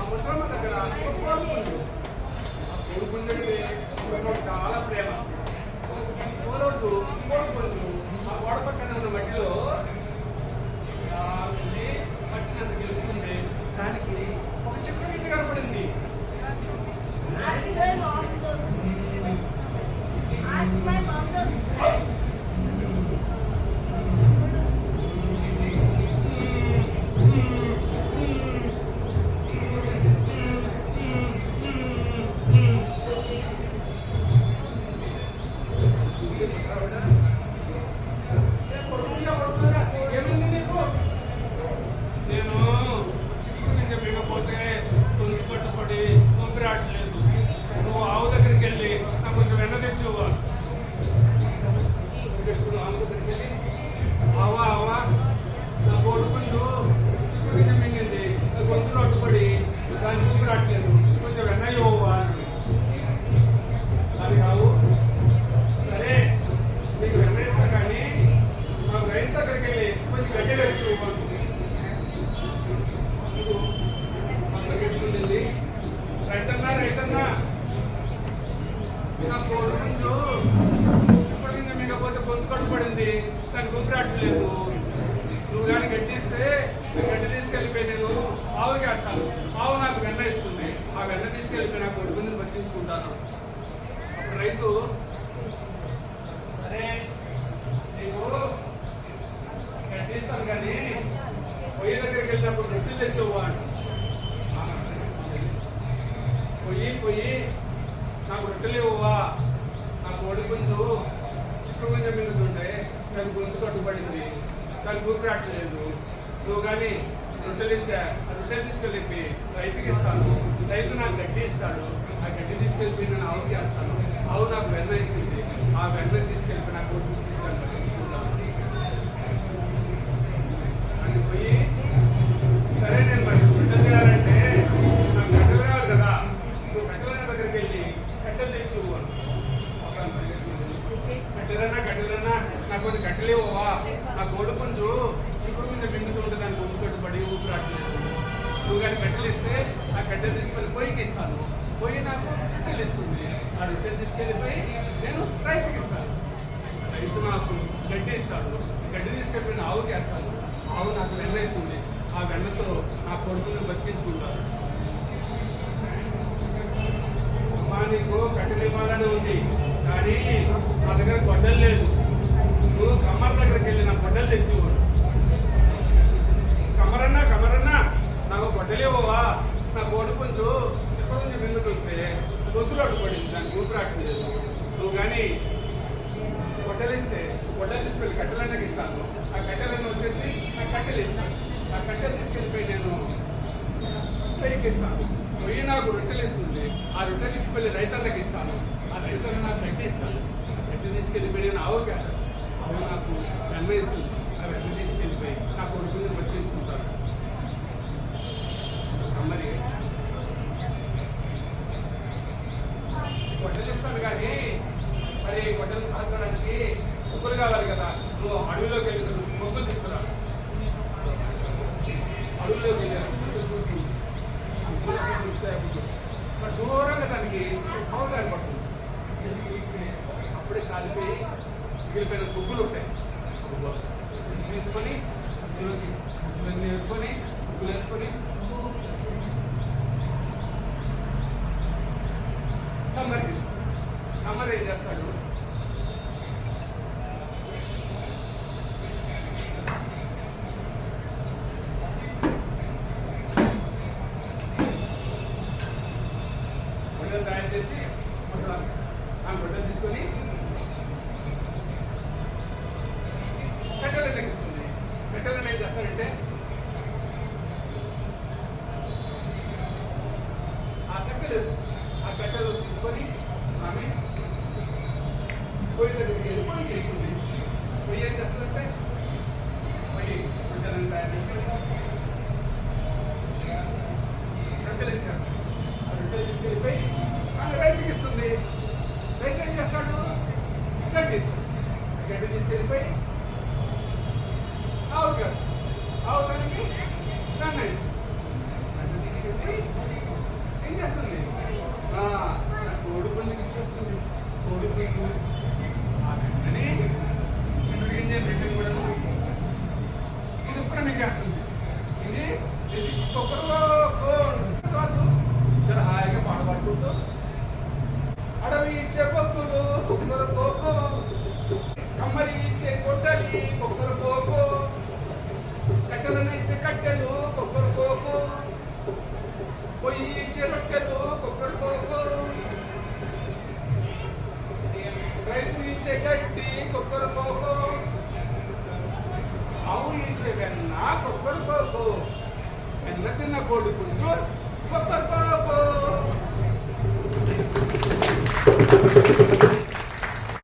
అవసరం దగ్గర కోరుకుందంటే చాలా ప్రేమ ఓ రోజు కోరుకుంటుంది నా కోడి పుంజు చిప్పడింది మిగపోతే గొంతు కట్టు పడింది దానికి నువ్వు కానీ గడ్డిస్తే గడ్డి తీసుకెళ్ళిపోయి నేను ఆవుకి వేస్తాను ఆవు నాకు వెన్న ఇస్తుంది ఆ వెన్న తీసుకెళ్ళిపోయి నా కోడి పుంజుని బతికించుకుంటాను అప్పుడు రైతు అరే నీకు గడ్డిస్తాను కానీ పొయ్యి దగ్గరికి వెళ్ళినప్పుడు రొట్టెలు తెచ్చేవు పొయ్యి పొయ్యి నాకు రొట్టెలు ఇవ్వవా? నా కోడి పుంజు చిక్కుడు గుంజ మింగుతుంటే నాకు గొంతు కట్టుబడింది దానికి రావట్లేదు నువ్వు కానీ రొట్టెలు ఇస్తే రొట్టెలు తీసుకెళ్ళి రైతుకి ఇస్తాను. రైతు నాకు గడ్డి ఇస్తాడు. ఆ గడ్డి తీసుకెళ్ళి నేను ఆవుకి వేస్తాను. ఆవు నాకు వెన్న ఇస్తుంది. ఆ వెన్న తీసుకెళ్ళి నాకు కట్టెలు తెచ్చి కట్టెలన్నా కట్టెలన్నా నాకు కొంచెం కట్టలేవోవా నా కోడి పుంజు చిక్కుడు మీద మింగుతుంటే దానికి పడి కట్టుబడి ఊపిరాట్లేదు నువ్వు కానీ కట్టెలు ఇస్తే ఆ కట్టెలు తీసుకెళ్ళి పొయ్యికి ఇస్తాను. పొయ్యి నాకు కట్టెలు ఇస్తుంది. ఆ రొట్టెలు తీసుకెళ్ళిపోయి నేను రైతుకి ఇస్తాను. రైతు నాకు గడ్డి ఇస్తాడు. గడ్డి తీసుకెళ్ళిపోయిన ఆవుకి వేస్తాను. ఆవు నాకు వెన్న ఇస్తుంది ఆ వెన్నతో నా కొడుకుని బతికించుకుంటాను అమ్మా నీకు కట్టెలు ఉంది. కానీ నా దగ్గర గొడ్డలు లేదు. నువ్వు కమ్మర్ దగ్గరికి వెళ్ళి నా గొడ్డలు తెచ్చి ఇవ్వు. కమరన్నా కమరన్నా నాకు గొడ్డలు ఇవ్వవా? నా కోడి పుంజు చిప్ప నుంచి మింగుతుంటే గొంతులు అడ్డుపడింది దానికి ఊపిరాట్లేదు నువ్వు కానీ గొడ్డలు ఇస్తే గొడ్డలు తీసుకెళ్ళి కట్టెలన్నకి ఇస్తాను. ఆ కట్టెలన్న వచ్చేసి నా కట్టెలు ఇస్తాను ఆ కట్టెలు తీసుకెళ్ళిపోయి నేను పైకి ఇస్తాను పోయి నాకు రొట్టెలు ఇస్తుంది. ఆ రొట్టెలు తీసుకెళ్ళి రైతన్నకి ఇస్తాను. ఆ నాకు గడ్డి ఇస్తాను ఆ గడ్డి తీసుకెళ్ళిపోయి నేను ఆవుకి నాకు వెన్న ఇస్తుంది. ఆ తీసుకెళ్ళిపోయి నా కొడుకుని పట్టించుకుంటాను కాలిపోయి మిగిలిపోయిన గుగ్గులు ఉంటాయి. ముగ్గులు తీసుకొని అందులోకి ముగ్గులన్నీ వేసుకొని గుగ్గులు వేసుకొని. కమ్మరి కమ్మరి ఏం చేస్తాడు? తయారు చేసి అసలు ఆ గొడ్డలు తీసుకొని కట్టెలు తగ్గిస్తుంది కట్టెలు ఏం చేస్తారంటే ఆ కట్టెలు ఆ కట్టెలు తీసుకొని ఆమె పొయ్యి దగ్గరికి వెళ్ళి పొయ్యి చేస్తుంది. పొయ్యి ఏం చేస్తుందంటే పొయ్యి రొట్టెలను తయారు చేసి రొట్టెలు ఇచ్చారు. ఆ రొట్టెలు తీసుకెళ్ళిపోయి ఆమె రైతుకి ఇస్తుంది. రైతు ఏం చేస్తాడు? గడ్డి. గడ్డి తీసుకెళ్ళిపోయి ఆవు కాదు ఆవు తీసుకెళ్ళి ఏం చేస్తుంది నా కోడి అడవి ఇచ్చే పొత్తులు కుక్కర పోకు కమ్మరి ఇచ్చే కొట్టలి కుక్కర పోకు కట్టెలను ఇచ్చే కట్టెలు కుక్కర పోకు పొయ్యి ఇచ్చే రొట్టెలు కుక్కర పోకు రైతు ఇచ్చే గడ్డి కుక్కర పోకు ఆవు ఇచ్చే వెన్న కుక్కర వెన్న తిన్న కోడి పుంజు కుక్కర